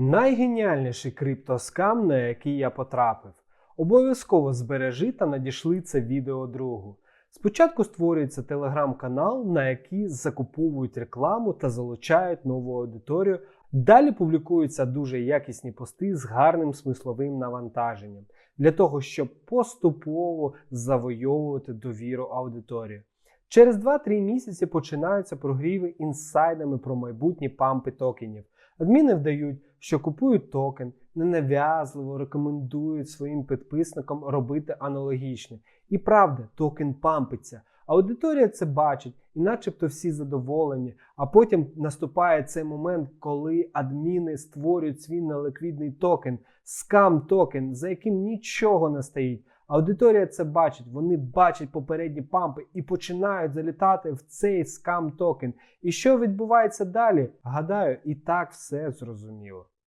Найгеніальніший криптоскам, на який я потрапив. Обов'язково збережи та надішли це відео другу. Спочатку створюється телеграм-канал, на який закуповують рекламу та залучають нову аудиторію. Далі публікуються дуже якісні пости з гарним смисловим навантаженням для того, щоб поступово завойовувати довіру аудиторії. Через 2-3 місяці починаються прогріви інсайдами про майбутні пампи токенів. Адміни вдають, що купують токен, ненав'язливо рекомендують своїм підписникам робити аналогічне. І правда, токен пампиться. Аудиторія це бачить, і начебто всі задоволені. А потім наступає цей момент, коли адміни створюють свій неликвідний токен, скам токен, за яким нічого не стоїть. Аудиторія це бачить, вони бачать попередні пампи і починають залітати в цей скам токен. І що відбувається далі? Гадаю, і так все зрозуміло.